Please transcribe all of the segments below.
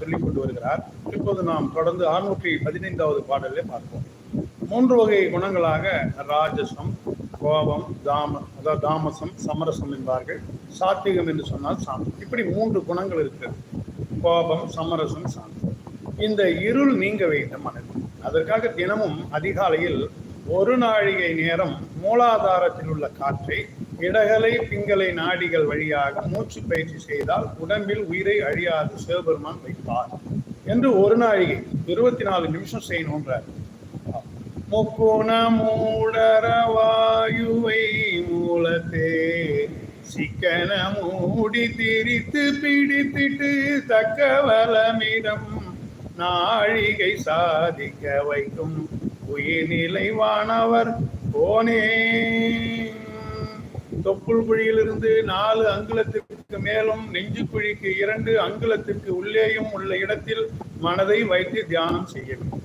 சொல்லிக் கொண்டு வருகிறார். இப்போது நாம் தொடர்ந்து அறுநூற்றி பதினைந்தாவது பாடலை பார்ப்போம். மூன்று வகை குணங்களாக ராஜசம் கோபம் தாம அதாவது தாமசம் சமரசம் என்பார்கள். சாத்விகம் என்று சொன்னால் சாந்தம் இப்படி மூன்று குணங்கள் இருக்கிறது கோபம் சமரசம் சாந்தம் இந்த இருள் நீங்க வேண்டும் மனதில் அதற்காக தினமும் அதிகாலையில் ஒரு நாழிகை நேரம் மூலாதாரத்தில் உள்ள காற்றை இடகலை பிங்களை நாடிகள் வழியாக மூச்சு பயிற்சி செய்தால் உடம்பில் உயிரை அழியாது சிவபெருமான் வைப்பார் என்று ஒரு நாழிகை இருபத்தி நாலு நிமிஷம் செய்யணுன்றார் முக்குண மூடர வாயுவை மூலத்தே சிக்கன மூடி திரித்து பிடித்திட்டு தக்க வளமிடம் நாழிகை சாதிக்க வைக்கும் உயிர்நிலை வானவர் போனே. தொப்புள் குழியிலிருந்து நாலு அங்குலத்திற்கு மேலும் நெஞ்சு குழிக்கு இரண்டு அங்குலத்திற்கு உள்ளேயும் உள்ள இடத்தில் மனதை வைத்து தியானம் செய்ய வேண்டும்.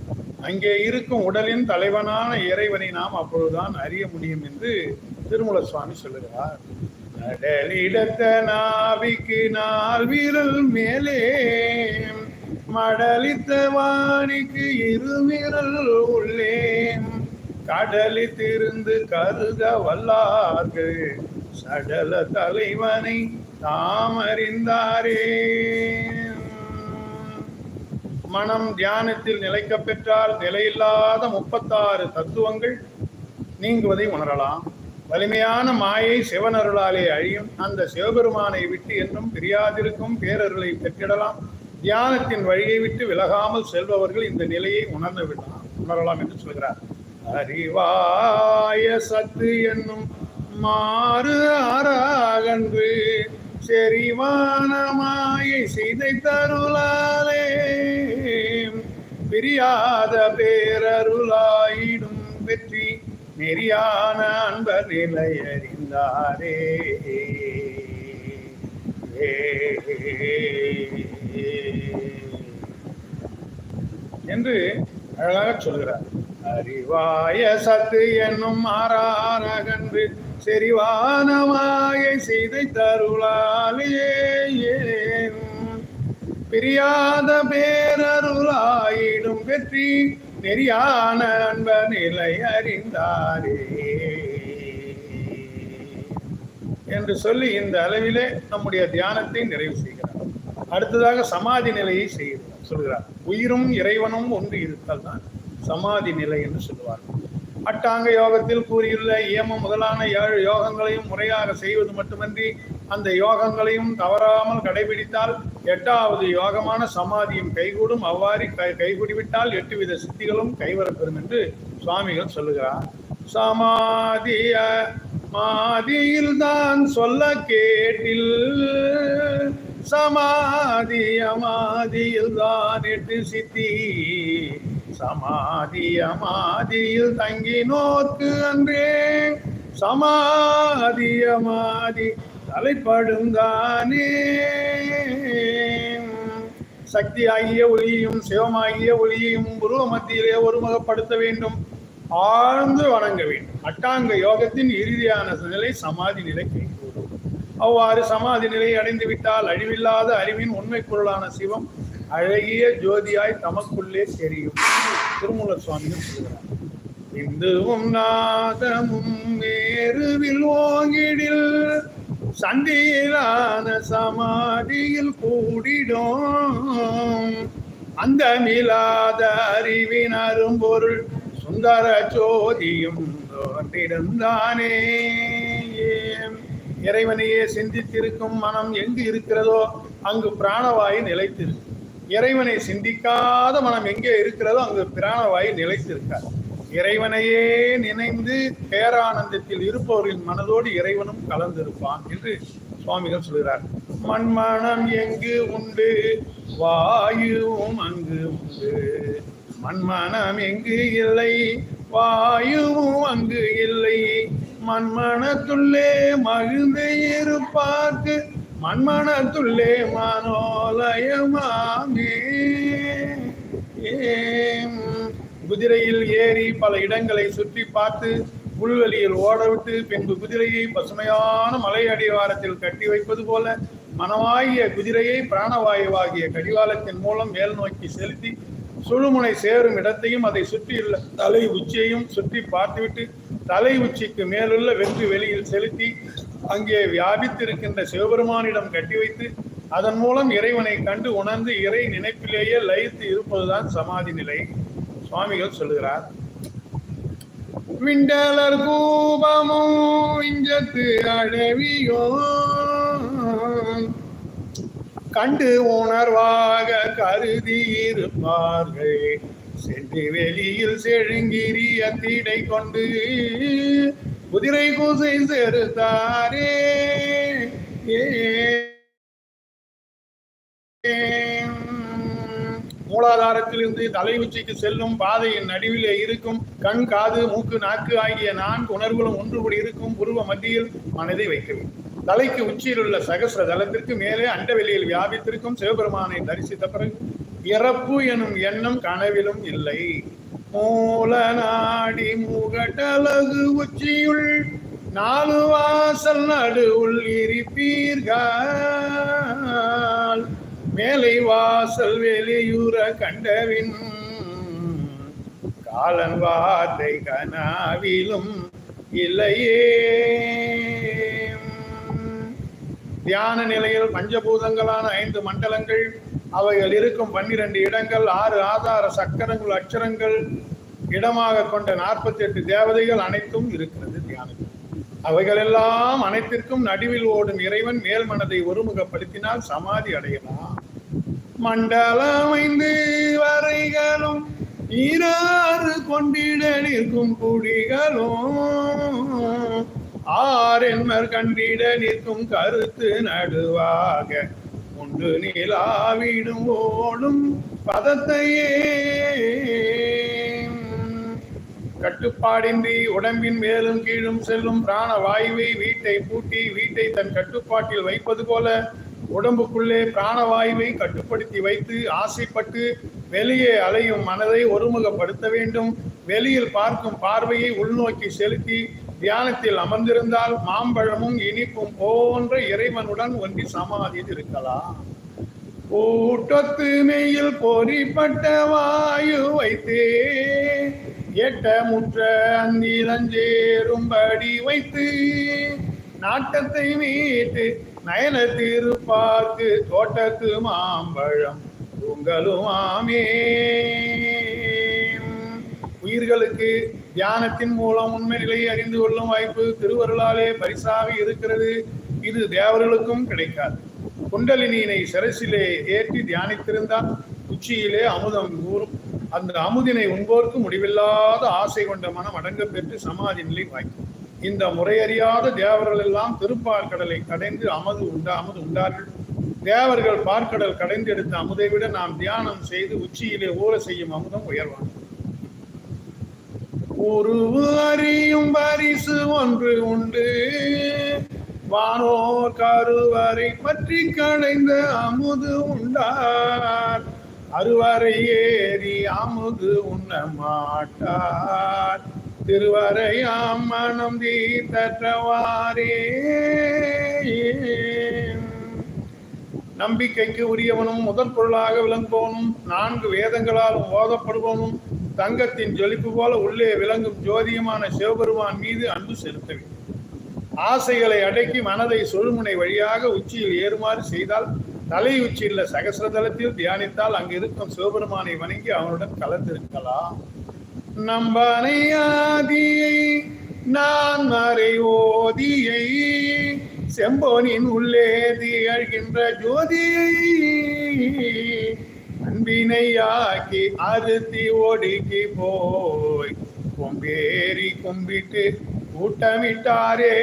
அங்கே இருக்கும் உடலின் தலைவனான இறைவனை நாம் அப்பொழுதுதான் அறிய முடியும் என்று திருமூல சுவாமி சொல்லுகிறார். கடலிடத்த நாவிக்கு நாள் வீரல் மேலே மடலித்த வாணிக்கு இரு விரல் கடலி திருந்து கருத வல்லார்கள். சடல தலைவனை தாம் அறிந்தாரே. மனம் தியானத்தில் நிலைக்க பெற்றால் நிலையில்லாத முப்பத்தாறு தத்துவங்கள் நீங்குவதை உணரலாம். வலிமையான மாயை சிவனருளாலே அழியும். அந்த சிவபெருமானை விட்டு என்றும் பிரியாதிருக்கும் பேரருளை பெற்றிடலாம். தியானத்தின் வழியை விட்டு விலகாமல் செல்பவர்கள் இந்த நிலையை உணர்ந்து விடலாம். உணரலாம் என்று சொல்கிறார். அறிவாய சத்து என்னும் மாறு ஆறாகன்று செறிவானமாயை மாயை தருளாலே பிரியாத பேரருளாயிடும் வெற்றி நெறியான அன்பர் நிலை அறிந்தாரே. என்று அழகாக சொல்கிறார். அறிவாய சத்து என்னும் மாறாரகன்று செறிவான மாயை செய்தை தருளாலே பிரியாத பேரருளாயிடும் வெற்றி நெறியான அன்ப நிலை அறிந்தாரே. என்று சொல்லி இந்த அளவிலே நம்முடைய தியானத்தை நிறைவு செய்கிறார். அடுத்ததாக சமாதி நிலையை செய்கிறார். சொல்கிறார் உயிரும் இறைவனும் ஒன்று இருத்தல் தான். சமாதி நிலை என்று சொல்லுவார் அட்டாங்க யோகத்தில் கூறியுள்ள இயமம் முதலான ஏழு யோகங்களையும் முறையாக செய்வது மட்டுமன்றி அந்த யோகங்களையும் தவறாமல் கடைபிடித்தால் எட்டாவது யோகமான சமாதியும் கைகூடும். அவ்வாறு கை கைகூடிவிட்டால் எட்டு வித சித்திகளும் கைவரப்பெறும் என்று சுவாமிகள் சொல்லுகிறார். சமாதிய மாதியில் தான் சொல்ல கேட்டில் சமாதிய மாதியில் தான் எட்டு சித்தி. சமாதி அமாதியில் தங்கி நோக்கு அன்றே. சமாதிய மாதி தலைப்படுந்தானே சக்தி ஆகிய ஒளியையும் சிவமாகிய ஒளியையும் உருவ மத்தியிலே ஒருமுகப்படுத்த வேண்டும். ஆழ்ந்து வணங்க வேண்டும். அட்டாங்க யோகத்தின் இறுதியான நிலை சமாதி நிலை கைகூடும் அவ்வாறு சமாதி நிலையை அடைந்து விட்டால் அழிவில்லாத அறிவின் உண்மை பொருளான சிவம் அழகிய ஜோதியாய் தமக்குள்ளே தெரியும். திருமூல சுவாமியும் சொல்கிறார் இந்துவும் நாதமும் வேறுவில் ஓங்கிடில் சந்தியிலான சமாதியில் கூடிடும். அந்த மிலாத அறிவின் அரும்பொருள் சுந்தர ஜோதியும் தோன்றிருந்தானே. இறைவனையே சிந்தித்திருக்கும் மனம் எங்கு இருக்கிறதோ அங்கு பிராணவாயு நிலைத்திருக்கும். இறைவனை சிந்திக்காத மனம் எங்கே இருக்கிறதோ அங்கு பிராணவாயு நிலைத்திருக்கார் இறைவனையே நினைந்து பேரானந்தத்தில் இருப்பவர்களின் மனதோடு இறைவனும் கலந்திருப்பான் என்று சுவாமிகள் சொல்கிறார். மண்மனம் எங்கு உண்டு? வாயுவும் அங்கு உண்டு. மண்மனம் எங்கு இல்லை? வாயுவும் அங்கு இல்லை. மண்மனத்துள்ளே மகிழ்ந்து இருப்பார்க்கு. மண்மனத்துள்ளே மனோலயமாமே. ஏம். குதிரையில் ஏறி பல இடங்களை சுற்றி பார்த்து புல்வெளியில் ஓடவிட்டு பின்பு குதிரையை பசுமையான மலை அடிவாரத்தில் கட்டி வைப்பது போல மனவாகிய குதிரையை பிராணவாயுவாகிய கடிவாளத்தின் மூலம் மேல் நோக்கி செலுத்தி சுழுமுனை சேரும் இடத்தையும் அதை சுற்றியுள்ள தலை உச்சியையும் சுற்றி பார்த்துவிட்டு தலை உச்சிக்கு மேலுள்ள வெற்றி வெளியில் செலுத்தி அங்கே வியாபித்திருக்கின்ற சிவபெருமானிடம் கட்டி வைத்து அதன் மூலம் இறைவனை கண்டு உணர்ந்து இறை நினைப்பிலேயே லயித்து இருப்பதுதான் சமாதி நிலை. சுவாமிகள் சொல்லுகிறார். விண்டலர் கூபமும் அழவியோ கண்டு உணர்வாக கருதி இருப்பார்கள் சென்று வெளியில் செழுங்கிரிய தீடை கொண்டு குதிரை கூசை செருத்தாரே. மூலாதாரத்திலிருந்து தலை உச்சிக்கு செல்லும் பாதையின் நடுவிலே இருக்கும். கண் காது மூக்கு நாக்கு ஆகிய நான்கு உணர்வுகளும் ஒன்றுபடி இருக்கும் புருவ மத்தியில் மனதை வைக்கவும் தலைக்கு உச்சியில் உள்ள சகசிர தலத்திற்கு மேலே அண்டவெளியில் வியாபித்திருக்கும் சிவபெருமானை தரிசித்த பிறகு இறப்பு எனும் எண்ணம் கனவிலும் இல்லை. மூல நாடி முகட்டலகு உச்சியுள் நாலு வாசல் நடுவுள் இருப்பீர்கள். மேலை வாசல் வெளியுற கண்டவின் காலன் வார்த்தை கனாவிலும் இல்லையே. தியான நிலையில் பஞ்சபூதங்களான ஐந்து மண்டலங்கள் அவைகள் இருக்கும் பன்னிரண்டு இடங்கள் ஆறு ஆதார சக்கரங்கள் அச்சரங்கள் இடமாக கொண்ட நாற்பத்தி எட்டு தேவதைகள் அனைத்தும் இருக்கிறது தியானத்தில். அவைகளெல்லாம் அனைத்திற்கும் நடுவில் ஓடும் இறைவன் மேல் மனதை ஒருமுகப்படுத்தினால் சமாதி அடையலாம். மண்டலமைந்து வரைகளும் ஈராறு கொண்டிட நிற்கும் குடிகளும் ஆரென்மர் கண்டிட நிற்கும் கருத்து நடுவாக கொண்டு நிலாவிடும் ஓடும் பதத்தையே. கட்டுப்பாடின்றி உடம்பின் மேலும் கீழும் செல்லும் பிராண வாயுவை வீட்டை பூட்டி வீட்டை தன் கட்டுப்பாட்டில் வைப்பது போல உடம்புக்குள்ளே பிராணவாயுவை கட்டுப்படுத்தி வைத்து ஆசைப்பட்டு வெளியே அலையும் மனதை ஒருமுகப்படுத்த வேண்டும். வெளியில் பார்க்கும் பார்வையை உள்நோக்கி செலுத்தி தியானத்தில் அமர்ந்திருந்தால் மாம்பழமும் இனிப்பும் போன்ற இறைவனுடன் ஒன்றி சமாதியில் இருக்கலாம். கூட்டத்து மெய்யில் பொறிப்பட்ட வாயு வைத்தே எட்ட முற்ற அந்திரஞ்சேரும்படி வைத்து நாட்டத்தை மீட்டு நயன திருப்பார்க்கு தோட்டத்து மாம்பழம் உங்களும் ஆமே உயிர்களுக்கு தியானத்தின் மூலம் உண்மை நிலையை அறிந்து கொள்ளும் வாய்ப்பு திருவருளாலே பரிசாக இருக்கிறது. இது தேவர்களுக்கும் கிடைக்காது. குண்டலினியினை சரசிலே ஏற்றி தியானித்திருந்தால் உச்சியிலே அமுதம் ஊறும். அந்த அமுதினை உண்போர்க்கு முடிவில்லாத ஆசை கொண்ட மனம் அடங்க பெற்று சமாதி நிலை வாய்க்கும். இந்த முறையறியாத தேவர்கள் எல்லாம் திருப்பார்கடலை கடைந்து அமது உண்டா அமுது உண்டார்கள். தேவர்கள் பார்க்கடல் கடைந்து எடுத்த அமுதை விட நாம் தியானம் செய்து உச்சியிலே ஊற செய்யும் அமுதம் உயர்வானது. ஒரு அறியும் பரிசு ஒன்று உண்டு. வானோ கருவறை பற்றி கடைந்த அமுது உண்டார். அருவரை ஏறி அமுது உண்ண மாட்டார் திருவரையாம் மனம் தீர்த்தற்றவாரே நம்பிக்கைக்கு உரியவனும் முதற் பொருளாக விளங்குபவனும் நான்கு வேதங்களால் ஓதப்படுபவனும் தங்கத்தின் ஜொலிப்பு போல உள்ளே விளங்கும் ஜோதியமான சிவபெருமான் மீது அன்பு செலுத்த வேண்டும் ஆசைகளை அடக்கி மனதை சொல்முனை வழியாக உச்சியில் ஏறுமாறு செய்தால் தலை உச்சியில் சகசிரதலத்தில் தியானித்தால் அங்கு இருக்கும் சிவபெருமானை வணங்கி அவனுடன் கலந்திருக்கலாம். நம்பனையாதியை நான் மறை ஓதியை செம்போனின் உள்ளே திகழ்கின்ற ஜோதியை அன்பினையாக்கி அறுத்தி ஒடுக்கி போய். கொம்பேறி கும்பிட்டு கூட்டமிட்டாரே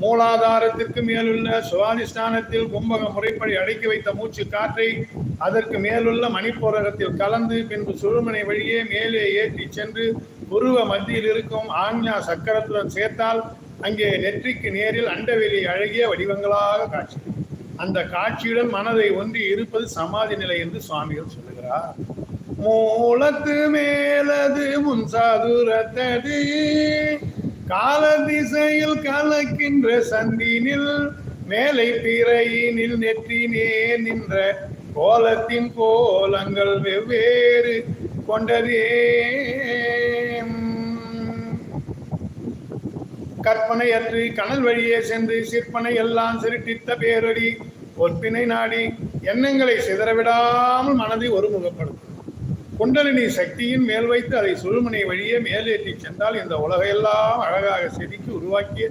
மூலாதாரத்திற்கு மேலுள்ள சுவாதிஷ்டானத்தில் கும்பக முறைப்படி அடக்கி வைத்த மூச்சு காற்றை அதற்கு மேலுள்ள மணிப்போரகத்தில் கலந்து பின்பு சுழுமனை வழியே மேலே ஏற்றி சென்று உருவ மத்தியில் இருக்கும் ஆஞ்ஞா சக்கரத்துடன் சேர்த்தால் அங்கே நெற்றிக்கு நேரில் அண்டவெளி அழகிய வடிவங்களாக காட்சி அந்த காட்சியுடன் மனதை ஒன்றி இருப்பது சமாதி நிலை என்று சுவாமிகள் சொல்லுகிறார். மூலத்து மேலது முன் சாதுரத்தது கால திசையில் கலக்கின்ற சந்தினில் மேலை பிறையினில் நெற்றினே நின்ற கோலத்தின் கோலங்கள் வெவ்வேறு கொண்டதே. கற்பனை அற்று கனல் வழியே சென்று சிற்பனை எல்லாம் சிருட்டித்த பேரொடி ஒற்பினை நாடி எண்ணங்களை சிதறவிடாமல் மனதை ஒருமுகப்படுத்தும். குண்டலினி சக்தியின் மேல் வைத்து அதை சுழுமனை வழியே மேலேற்றி சென்றால் இந்த உலகையெல்லாம் அழகாக செதுக்கி உருவாக்கிய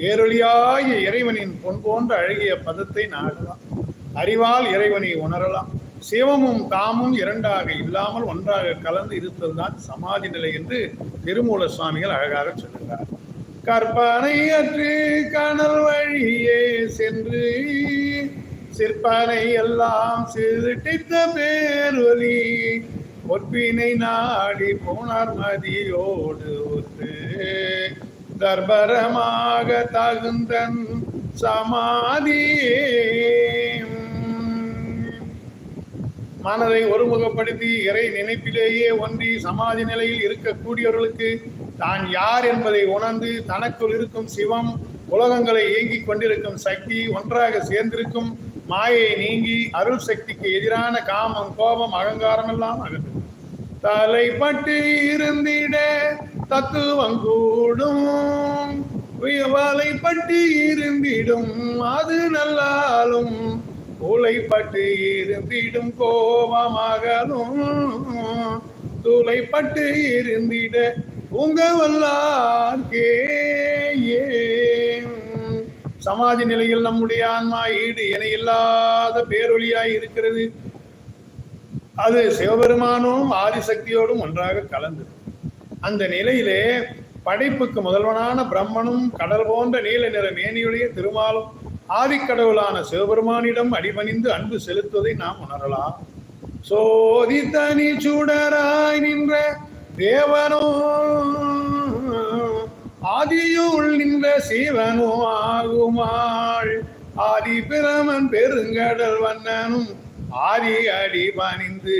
பேரொழியாகிய இறைவனின் பொன் போன்ற அழகிய பதத்தை நாடலாம். அறிவால் இறைவனை உணரலாம். சிவமும் தாமும் இரண்டாக இல்லாமல் ஒன்றாக கலந்து இருப்பதுதான் சமாதி நிலை என்று திருமூல சுவாமிகள் அழகாக சொல்லுகிறார். கற்பனையற்று கனல் வழியே சென்று சிற்பனை எல்லாம் சிறுட்டித்த பேரொலி. ஒற்பினை நாடி போனார் மதியோடு ஒத்து தர்பரமாக தகுந்தன் சமாதி. மனதை ஒருமுகப்படுத்தி இறை நினைப்பிலேயே ஒன்றி சமாதி நிலையில் இருக்கக்கூடியவர்களுக்கு தான் யார் என்பதை உணர்ந்து தனக்குள் இருக்கும் சிவம் உலகங்களை இயங்கிக் கொண்டிருக்கும் சக்தி ஒன்றாக சேர்ந்திருக்கும் மாயை நீங்கி அருள் சக்திக்கு எதிரான காமம் கோபம் அகங்காரம் எல்லாம் அகற்றும் தலைப்பட்டு இருந்திட தத்துவம் கூடும். வலைப்பட்டு இருந்திடும் அது நல்லாலும். உலைப்பட்டு இருந்திடும் கோபமாகலும் துளைப்பட்டு இருந்திட உங்க வல்லார்க்கே சமாதி நிலையில் நம்முடைய ஆன்மா ஈடு என இல்லாத பேரொழியாய் இருக்கிறது. அது சிவபெருமானும் ஆதிசக்தியோடும் ஒன்றாக கலந்தது அந்த நிலையிலே படைப்புக்கு முதல்வனான பிரம்மனும் கடல் போன்ற நீல நிற மேனியுடைய திருமாலும் ஆதிக்கடவுளான சிவபெருமானிடம் அடிபணிந்து அன்பு செலுத்துவதை நாம் உணரலாம். சோதி தனி சுடராய் நின்ற தேவனோ ஆதியுள் நின்ற சிவனோ ஆகுமாள். ஆதி பிரமன் பெருங்கடல் வண்ணனும் ஆதி அடி பணிந்து.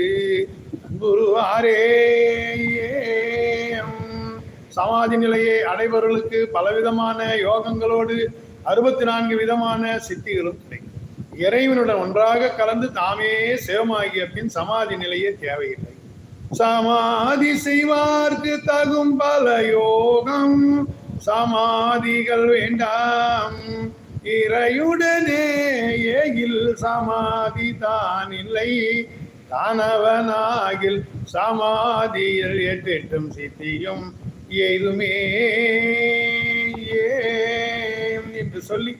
குருவாரே சமாதி நிலையை அடைபவர்களுக்கு பலவிதமான யோகங்களோடு அறுபத்தி நான்கு விதமான சித்திகளும் கிடைக்கும். இறைவனுடன் ஒன்றாக கலந்து தாமே சிவமாகிய பின் சமாதி நிலையே தேவையில்லை. சமாதி செய்வார்க்கு தகும் பல யோகம். சமாதிகள் வேண்டாம். இறையுடனே ஏகில் சமாதி தான் இல்லை தானவனாகில் சமாதியில் எட்டெட்டும் சித்தியும் ஏதுமே ஏம் என்று சொல்லி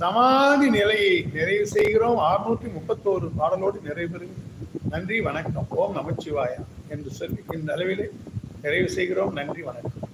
சமாதி நிலையை நிறைவு செய்கிறோம். அறுநூற்றி முப்பத்தோரு பாடலோடு நிறைவு பெறுகிறோம். நன்றி வணக்கம். ஓம் நமச்சிவாயா என்று சொல்லி இந்த அளவிலே நிறைவு செய்கிறோம். நன்றி வணக்கம்.